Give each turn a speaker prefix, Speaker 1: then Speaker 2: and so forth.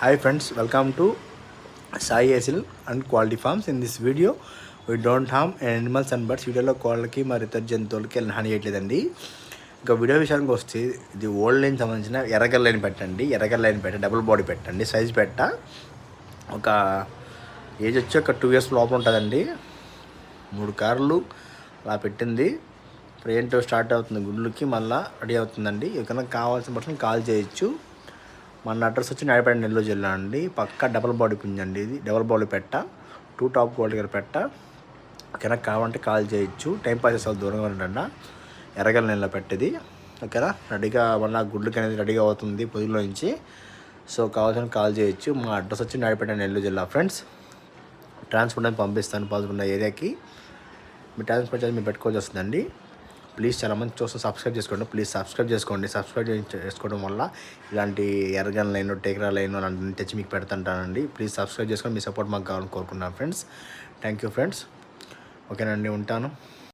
Speaker 1: Hi friends, welcome to Sai Asil and Quality Farms. In this video, we don't harm animals and birds. వీడియోలో కోళ్ళకి మరి ఇతర జంతువులకి హాని చేయట్లేదండి. ఇంకా వీడియో విషయానికి వస్తే ఇది ఓల్డ్ లైన్ సంబంధించిన ఎర్రగల్ లైన్ పెట్టండి. ఎర్రగల్ లైన్ పెట్ట డబుల్ బాడీ పెట్టండి. సైజ్ పెట్ట. ఒక ఏజ్ వచ్చి ఒక టూ ఇయర్స్ లోపల ఉంటుందండి. మూడు కార్లు అలా పెట్టింది. ఇప్పుడు ఏంటో స్టార్ట్ అవుతుంది గుడ్లకి మళ్ళీ రెడీ అవుతుందండి. ఎవరికైనా కావాల్సిన పర్సన్ కాల్ చేయొచ్చు. మన అడ్రస్ వచ్చి నాయపేట నెల్లూరు జిల్లా అండి. పక్క డబల్ బాడీ పింజ్ అండి ఇది. డబల్ బాడీ పెట్ట టూ టాప్ క్వాలిటీ గారు పెట్ట. ఓకేనా కావాలంటే కాల్ చేయొచ్చు. టైం పాస్ చేసే దూరంగా ఉండండి. ఎర్రగల నెలలో పెట్టేది. ఓకేనా? రెడీగా మళ్ళీ గుడ్లకి అనేది రెడీగా అవుతుంది పొద్దులో నుంచి. సో కావాల్సిన కాల్ చేయొచ్చు. మా అడ్రస్ వచ్చి నాయపేట నెల్లూరు జిల్లా. ఫ్రెండ్స్ ట్రాన్స్పోర్ట్ అని పంపిస్తాను పాల్గొన్న ఏరియాకి. మీ ట్రాన్స్పోర్ట్ చార్జ్ మీరు పెట్టుకోవాల్సి వస్తుందండి. ప్లీజ్ చాలా మంది చూస్తే సబ్స్క్రైబ్ చేసుకోండి. ప్లీజ్ సబ్స్క్రైబ్ చేసుకోండి. సబ్స్క్రైబ్ చేసుకోవడం వల్ల ఇలాంటి ఎర్రగన్ లైన్ టేకరా లైన్ అలాంటి తెచ్చి మీకు పెడుతుంటానండి ప్లీజ్ సబ్స్క్రైబ్ చేసుకొని మీ సపోర్ట్ మాకు కావాలని కోరుకున్నాను ఫ్రెండ్స్. థ్యాంక్ యూ ఫ్రెండ్స్ ఓకేనండి ఉంటాను.